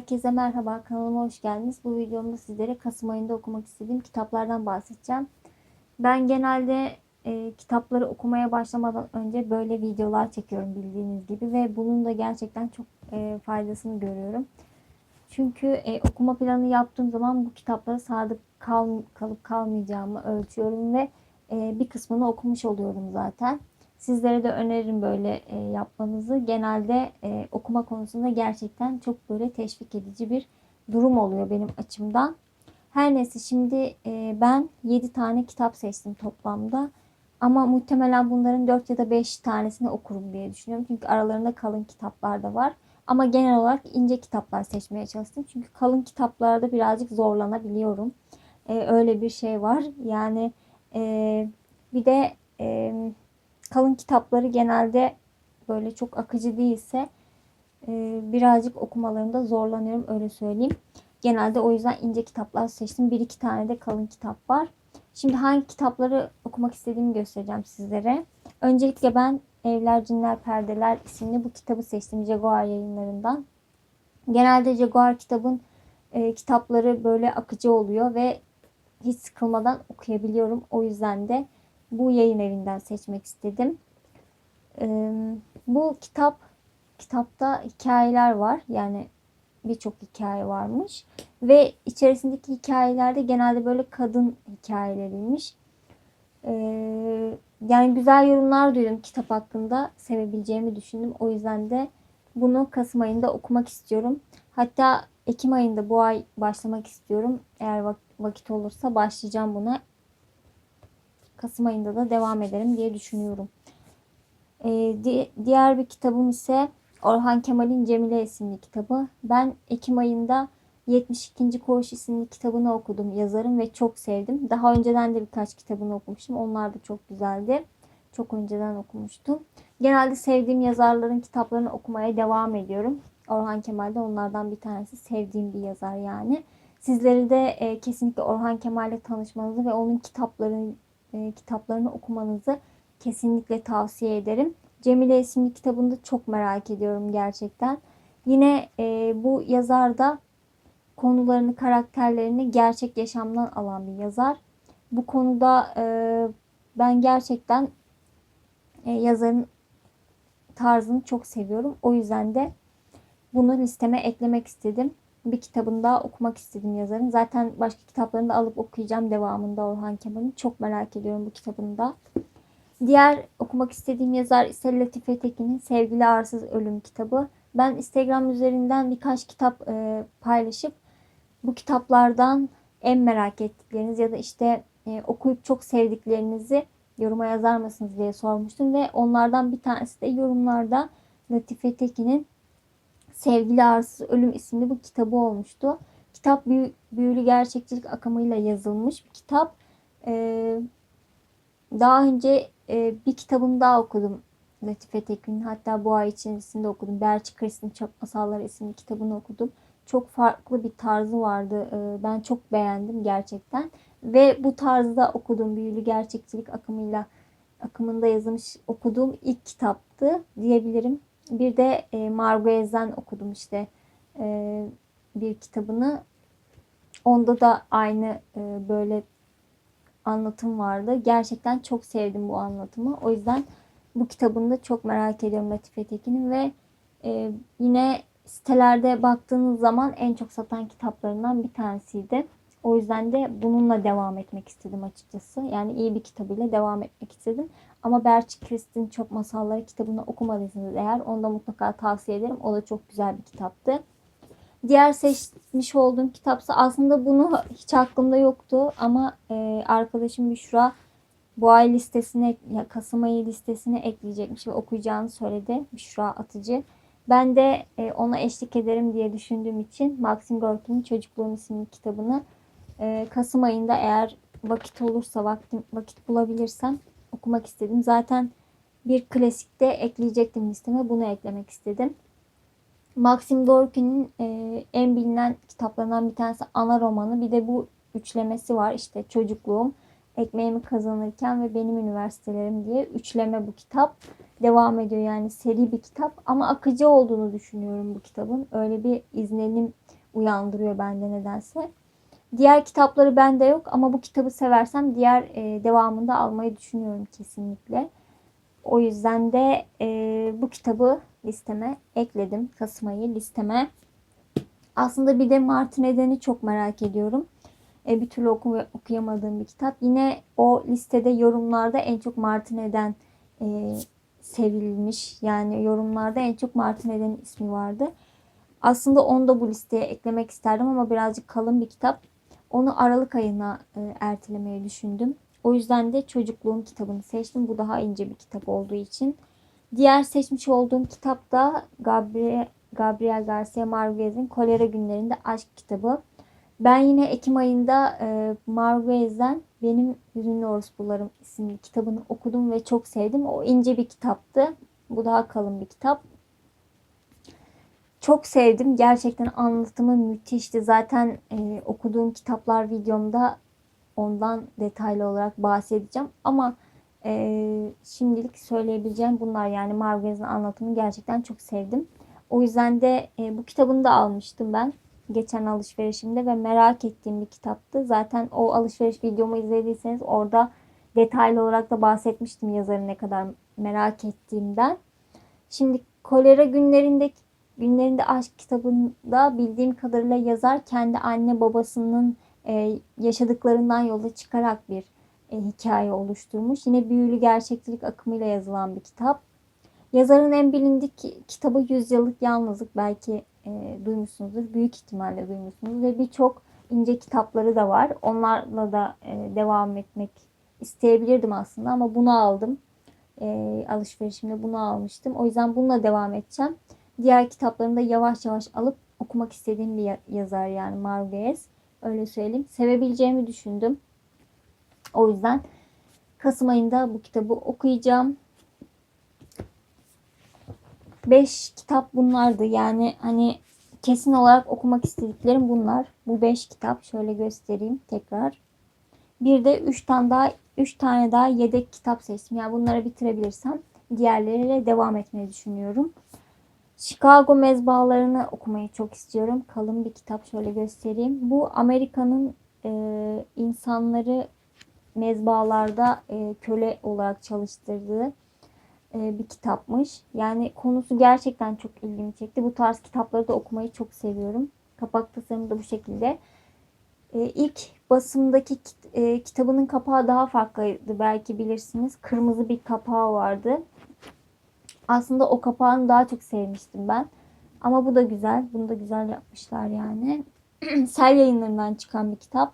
Herkese merhaba, kanalıma hoş geldiniz. Bu videomda sizlere Kasım ayında okumak istediğim kitaplardan bahsedeceğim. Ben genelde e, kitapları okumaya başlamadan önce böyle videolar çekiyorum bildiğiniz gibi ve bunun da gerçekten çok e, faydasını görüyorum. Çünkü e, okuma planı yaptığım zaman bu kitaplara sadık kal, kalıp kalmayacağımı ölçüyorum ve e, bir kısmını okumuş oluyorum zaten. Sizlere de öneririm böyle e, yapmanızı. Genelde e, okuma konusunda gerçekten çok böyle teşvik edici bir durum oluyor benim açımdan. Her neyse şimdi e, ben 7 tane kitap seçtim toplamda. Ama muhtemelen bunların 4 ya da 5 tanesini okurum diye düşünüyorum. Çünkü aralarında kalın kitaplar da var. Ama genel olarak ince kitaplar seçmeye çalıştım. Çünkü kalın kitaplarda birazcık zorlanabiliyorum. E, öyle bir şey var. Yani e, bir de e, kalın kitapları genelde böyle çok akıcı değilse e, birazcık okumalarında zorlanıyorum öyle söyleyeyim. Genelde o yüzden ince kitaplar seçtim. Bir iki tane de kalın kitap var. Şimdi hangi kitapları okumak istediğimi göstereceğim sizlere. Öncelikle ben Evler, Cinler, Perdeler isimli bu kitabı seçtim Jaguar yayınlarından. Genelde Jaguar kitabın e, kitapları böyle akıcı oluyor ve hiç sıkılmadan okuyabiliyorum. O yüzden de bu yayın evinden seçmek istedim. Bu kitap kitapta hikayeler var. Yani birçok hikaye varmış. Ve içerisindeki hikayelerde genelde böyle kadın hikayeleriymiş. Yani güzel yorumlar duydum kitap hakkında. Sevebileceğimi düşündüm. O yüzden de bunu Kasım ayında okumak istiyorum. Hatta Ekim ayında bu ay başlamak istiyorum. Eğer vakit olursa başlayacağım buna. Kasım ayında da devam ederim diye düşünüyorum. Ee, di diğer bir kitabım ise Orhan Kemal'in Cemile isimli kitabı. Ben Ekim ayında 72. Koğuş isimli kitabını okudum yazarım ve çok sevdim. Daha önceden de birkaç kitabını okumuştum. Onlar da çok güzeldi. Çok önceden okumuştum. Genelde sevdiğim yazarların kitaplarını okumaya devam ediyorum. Orhan Kemal de onlardan bir tanesi. Sevdiğim bir yazar yani. Sizleri de e, kesinlikle Orhan Kemal'le tanışmanızı ve onun kitaplarını e, kitaplarını okumanızı kesinlikle tavsiye ederim. Cemile isimli kitabını da çok merak ediyorum gerçekten. Yine e, bu yazar da konularını, karakterlerini gerçek yaşamdan alan bir yazar. Bu konuda e, ben gerçekten e, yazarın tarzını çok seviyorum. O yüzden de bunu listeme eklemek istedim bir kitabını daha okumak istedim yazarın. Zaten başka kitaplarını da alıp okuyacağım devamında Orhan Kemal'in. Çok merak ediyorum bu kitabını da. Diğer okumak istediğim yazar ise Latife Tekin'in Sevgili Arsız Ölüm kitabı. Ben Instagram üzerinden birkaç kitap e, paylaşıp bu kitaplardan en merak ettikleriniz ya da işte e, okuyup çok sevdiklerinizi yoruma yazar mısınız diye sormuştum ve onlardan bir tanesi de yorumlarda Latife Tekin'in Sevgili Arsız Ölüm isimli bu kitabı olmuştu. Kitap büyü, büyülü gerçekçilik akımıyla yazılmış bir kitap. Ee, daha önce e, bir kitabını daha okudum. Latife Tekin'in hatta bu ay içerisinde okudum. Berçi Kristin Çöp Masalları isimli kitabını okudum. Çok farklı bir tarzı vardı. Ee, ben çok beğendim gerçekten. Ve bu tarzda okuduğum büyülü gerçekçilik akımıyla akımında yazılmış okuduğum ilk kitaptı diyebilirim. Bir de e, Marguez'den okudum işte e, bir kitabını. Onda da aynı e, böyle anlatım vardı. Gerçekten çok sevdim bu anlatımı. O yüzden bu kitabını da çok merak ediyorum Latife Tekin'in ve e, yine sitelerde baktığınız zaman en çok satan kitaplarından bir tanesiydi. O yüzden de bununla devam etmek istedim açıkçası. Yani iyi bir kitabıyla devam etmek istedim. Ama Berçi Kristin Çok Masalları kitabını okumadıysanız eğer onu da mutlaka tavsiye ederim. O da çok güzel bir kitaptı. Diğer seçmiş olduğum kitapsa aslında bunu hiç aklımda yoktu ama e, arkadaşım Büşra bu ay listesine, ya Kasım ayı listesine ekleyecekmiş ve okuyacağını söyledi Büşra Atıcı. Ben de e, ona eşlik ederim diye düşündüğüm için Maxim Gorki'nin Çocukluğum isimli kitabını e, Kasım ayında eğer vakit olursa, vaktim, vakit bulabilirsem okumak istedim. Zaten bir klasikte ekleyecektim listeme. Bunu eklemek istedim. Maxim Gorki'nin e, en bilinen kitaplarından bir tanesi ana romanı. Bir de bu üçlemesi var. İşte çocukluğum, Ekmeğimi kazanırken ve benim üniversitelerim diye üçleme bu kitap. Devam ediyor yani seri bir kitap ama akıcı olduğunu düşünüyorum bu kitabın. Öyle bir izlenim uyandırıyor bende nedense. Diğer kitapları bende yok ama bu kitabı seversem diğer e, devamında almayı düşünüyorum kesinlikle. O yüzden de e, bu kitabı listeme ekledim. Kasım ayı listeme. Aslında bir de Martin Eden'i çok merak ediyorum. E, bir türlü oku, okuyamadığım bir kitap. Yine o listede yorumlarda en çok Martin Eden e, sevilmiş. Yani yorumlarda en çok Martin Eden'in ismi vardı. Aslında onu da bu listeye eklemek isterdim ama birazcık kalın bir kitap. Onu Aralık ayına e, ertelemeyi düşündüm. O yüzden de çocukluğum kitabını seçtim. Bu daha ince bir kitap olduğu için. Diğer seçmiş olduğum kitap da Gabriel, Gabriel Garcia Marquez'in Kolera Günlerinde Aşk kitabı. Ben yine Ekim ayında e, Marquez'den Benim Hüzünlü Orospularım isimli kitabını okudum ve çok sevdim. O ince bir kitaptı. Bu daha kalın bir kitap. Çok sevdim. Gerçekten anlatımı müthişti. Zaten e, okuduğum kitaplar videomda ondan detaylı olarak bahsedeceğim. Ama e, şimdilik söyleyebileceğim bunlar. Yani Marguerite'in anlatımını gerçekten çok sevdim. O yüzden de e, bu kitabını da almıştım ben geçen alışverişimde ve merak ettiğim bir kitaptı. Zaten o alışveriş videomu izlediyseniz orada detaylı olarak da bahsetmiştim yazarı ne kadar merak ettiğimden. Şimdi kolera günlerinde günlerinde aşk kitabında bildiğim kadarıyla yazar kendi anne babasının e, yaşadıklarından yola çıkarak bir e, hikaye oluşturmuş. Yine büyülü gerçekçilik akımıyla yazılan bir kitap. Yazarın en bilindik kitabı Yüzyıllık Yalnızlık belki e, duymuşsunuzdur. Büyük ihtimalle duymuşsunuz ve birçok ince kitapları da var. Onlarla da e, devam etmek isteyebilirdim aslında ama bunu aldım. E, alışverişimde bunu almıştım. O yüzden bununla devam edeceğim. Diğer kitaplarını da yavaş yavaş alıp okumak istediğim bir yazar yani Marquez. Öyle söyleyeyim. Sevebileceğimi düşündüm. O yüzden Kasım ayında bu kitabı okuyacağım. 5 kitap bunlardı. Yani hani kesin olarak okumak istediklerim bunlar. Bu 5 kitap şöyle göstereyim tekrar. Bir de 3 tane daha 3 tane daha yedek kitap seçtim. Yani bunları bitirebilirsem diğerleriyle devam etmeyi düşünüyorum. Chicago mezbahalarını okumayı çok istiyorum. Kalın bir kitap şöyle göstereyim. Bu Amerika'nın e, insanları mezbahalarda e, köle olarak çalıştırdığı e, bir kitapmış. Yani konusu gerçekten çok ilgimi çekti. Bu tarz kitapları da okumayı çok seviyorum. Kapak tasarımı da bu şekilde. E, ilk basımdaki e, kitabının kapağı daha farklıydı belki bilirsiniz. Kırmızı bir kapağı vardı. Aslında o kapağını daha çok sevmiştim ben. Ama bu da güzel. Bunu da güzel yapmışlar yani. Sel yayınlarından çıkan bir kitap.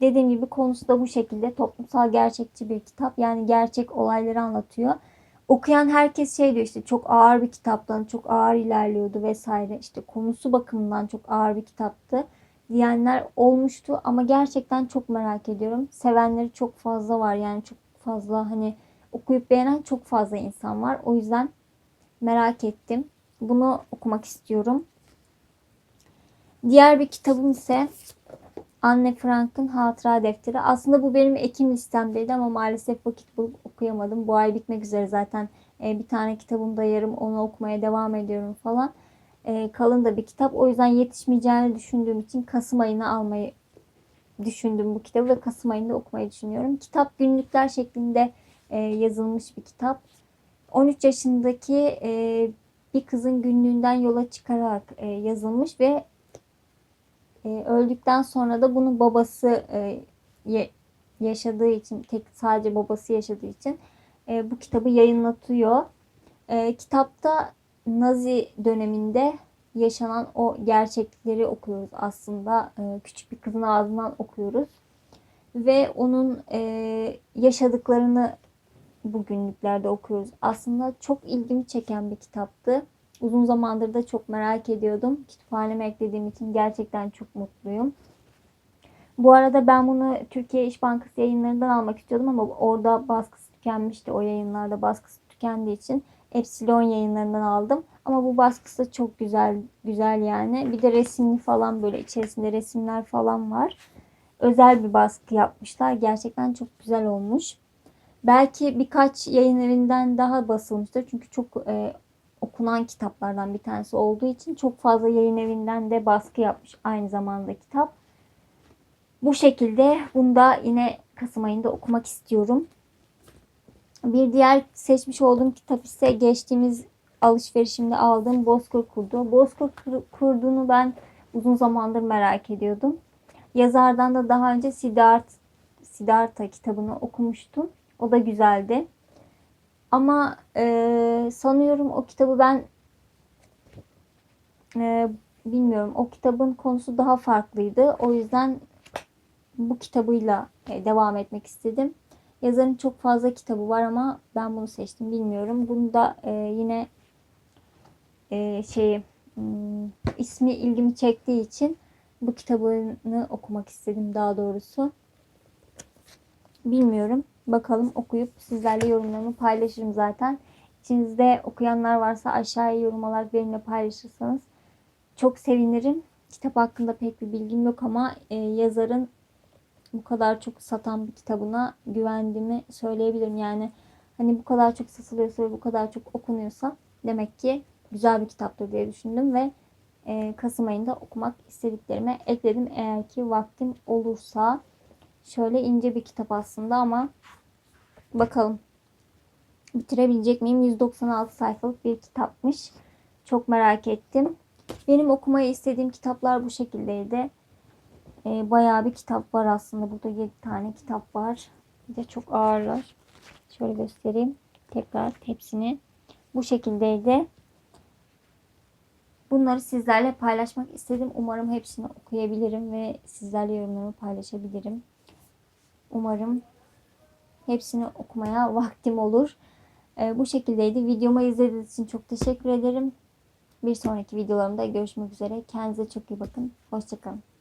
Dediğim gibi konusu da bu şekilde toplumsal gerçekçi bir kitap. Yani gerçek olayları anlatıyor okuyan herkes şey diyor işte çok ağır bir kitaptan çok ağır ilerliyordu vesaire işte konusu bakımından çok ağır bir kitaptı diyenler olmuştu ama gerçekten çok merak ediyorum. Sevenleri çok fazla var yani çok fazla hani okuyup beğenen çok fazla insan var. O yüzden merak ettim. Bunu okumak istiyorum. Diğer bir kitabım ise Anne Frank'ın hatıra defteri. Aslında bu benim Ekim listemdeydi ama maalesef vakit bulup okuyamadım. Bu ay bitmek üzere zaten e, bir tane kitabım da yarım onu okumaya devam ediyorum falan. E, kalın da bir kitap. O yüzden yetişmeyeceğini düşündüğüm için Kasım ayına almayı düşündüm bu kitabı ve Kasım ayında okumayı düşünüyorum. Kitap günlükler şeklinde e, yazılmış bir kitap. 13 yaşındaki bir kızın günlüğünden yola çıkarak yazılmış ve e, öldükten sonra da bunu babası e, yaşadığı için tek sadece babası yaşadığı için e, bu kitabı yayınlatıyor. E, kitapta Nazi döneminde yaşanan o gerçekleri okuyoruz aslında. E, küçük bir kızın ağzından okuyoruz. Ve onun e, yaşadıklarını bugünlüklerde okuyoruz. Aslında çok ilgimi çeken bir kitaptı. Uzun zamandır da çok merak ediyordum. Kütüphaneme eklediğim için gerçekten çok mutluyum. Bu arada ben bunu Türkiye İş Bankası yayınlarından almak istiyordum ama orada baskısı tükenmişti. O yayınlarda baskısı tükendiği için Epsilon yayınlarından aldım. Ama bu baskısı çok güzel güzel yani. Bir de resimli falan böyle içerisinde resimler falan var. özel bir baskı yapmışlar. Gerçekten çok güzel olmuş. Belki birkaç yayın evinden daha basılmıştır. Çünkü çok e, okunan kitaplardan bir tanesi olduğu için çok fazla yayın evinden de baskı yapmış aynı zamanda kitap. Bu şekilde bunu da yine Kasım ayında okumak istiyorum. Bir diğer seçmiş olduğum kitap ise geçtiğimiz alışverişimde aldığım Bozkır Kurdu. Bozkır Kur- Kurdu'nu ben uzun zamandır merak ediyordum. Yazardan da daha önce Siddharth, Siddhartha kitabını okumuştum. O da güzeldi. Ama e, sanıyorum o kitabı ben e, bilmiyorum. O kitabın konusu daha farklıydı. O yüzden bu kitabıyla e, devam etmek istedim. Yazarın çok fazla kitabı var ama ben bunu seçtim bilmiyorum. Bunu da e, yine e, şeyi hmm, ismi ilgimi çektiği için bu kitabını okumak istedim daha doğrusu. Bilmiyorum. Bakalım okuyup sizlerle yorumlarımı paylaşırım zaten. İçinizde okuyanlar varsa aşağıya yorum olarak benimle paylaşırsanız çok sevinirim. Kitap hakkında pek bir bilgim yok ama e, yazarın bu kadar çok satan bir kitabına güvendiğimi söyleyebilirim. Yani hani bu kadar çok satılıyorsa ve bu kadar çok okunuyorsa demek ki güzel bir kitaptır diye düşündüm ve e, Kasım ayında okumak istediklerime ekledim. Eğer ki vaktim olursa şöyle ince bir kitap aslında ama bakalım bitirebilecek miyim? 196 sayfalık bir kitapmış. Çok merak ettim. Benim okumayı istediğim kitaplar bu şekildeydi. E, bayağı bir kitap var aslında. Burada 7 tane kitap var. Bir de çok ağırlar. Şöyle göstereyim. Tekrar hepsini. Bu şekildeydi. Bunları sizlerle paylaşmak istedim. Umarım hepsini okuyabilirim ve sizlerle yorumlarımı paylaşabilirim. Umarım hepsini okumaya vaktim olur. Ee, bu şekildeydi. Videomu izlediğiniz için çok teşekkür ederim. Bir sonraki videolarımda görüşmek üzere. Kendinize çok iyi bakın. Hoşçakalın.